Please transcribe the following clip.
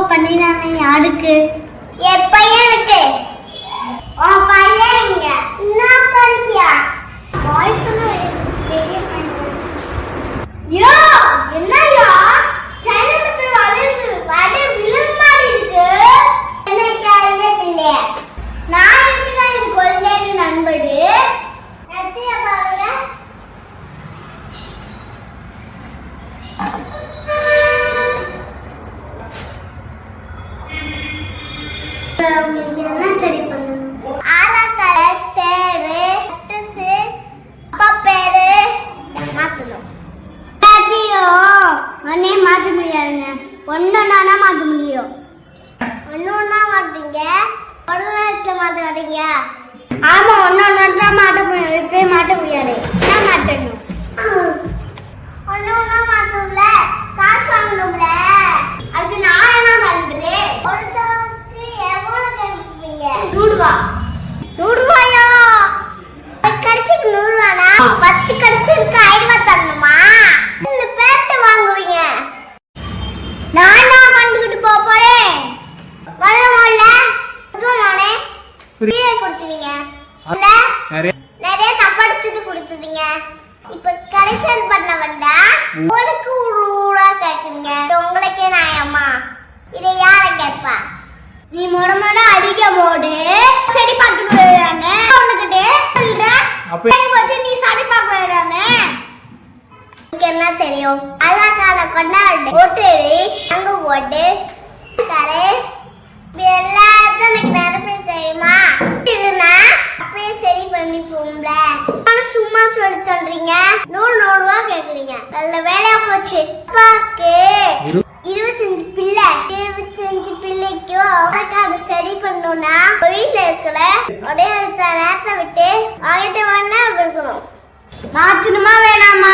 பண்ணணும் பண்ணினானே யாருக்கு? என் பையனுக்கு. உன் பையன் இங்க. இன்னும் கழிச்சியா பாய் யோ சைனத்து வளைந்து விழுந்து இருக்கு. என்ன காரணமே பிள்ளை நான் எப்படி என் குழந்தைன்னு நண்படு நத்திய பாருங்க. என்ன சரி பண்ணணும். ஆதார் கார்டு பேரு அட்ரஸ் அப்பா பேரு. மாத்தணும். எல்லாத்தையும் ஒன்னே மாத்த முடியாதுங்க. ஒன்னொன்னா மாற்ற முடியும். ஒன்னொன்னா மாட்டீங்க ஒரு மாற்ற மாத்த மாட்டீங்க? ஆமா ஒன்னொன்னா தான் மாட்ட முடியும். இப்பயே மாட்ட முடியாது. கேட்பீங்க நூறு ரூபா நூறு ரூபாயா பத்து கடிச்சுக்கு நூறு ரூபானா பத்து கடிச்சுக்கு ரூபாய் தரணுமா? இந்த பேட்டை வாங்குவீங்க? நான் தான் கண்டுக்கிட்டு போக போறேன். வரணும்ல நானே ஃப்ரீயா கொடுத்துவீங்க இல்ல நிறைய தப்படிச்சுட்டு கொடுத்துட்டீங்க இப்ப கலெக்ஷன் பண்ண வந்தா உனக்கு ஒரு கேக்குறீங்க உங்களுக்கே நியாயமா? இதை யார கேட்பா? நீ முட முட அடிக்க போடு செடி பார்த்து போயிடுறாங்க உனக்கிட்ட சொல்ற அப்ப- எனக்கு வச்சு நீ சரி பார்க்க போயிடுறானே உனக்கு என்ன தெரியும். அல்லாக்கான கொண்டாடு. ஓட்டு அங்க ஓட்டு. தரே. எல்லாத்தையும் எனக்கு நிரப்பி தெரியுமா? இதுனா அப்பயே சரி பண்ணி போகும்ல சும்மா சொல்லி தந்துறீங்க நூறு நூறு ரூபா கேக்குறீங்க. நல்ல வேலையா போச்சு. அப்பாக்கு இரு- இருபத்தஞ்சு பிள்ளை. இருபத்தஞ்சு பிள்ளைக்கும் அவனுக்கு அதை சரி பண்ணணும்னா வீட்டுல இருக்கிற ஒரே நேரத்தை விட்டு வாங்கிட்டு வேணா இருக்கணும். மாத்தணுமா வேணாமா?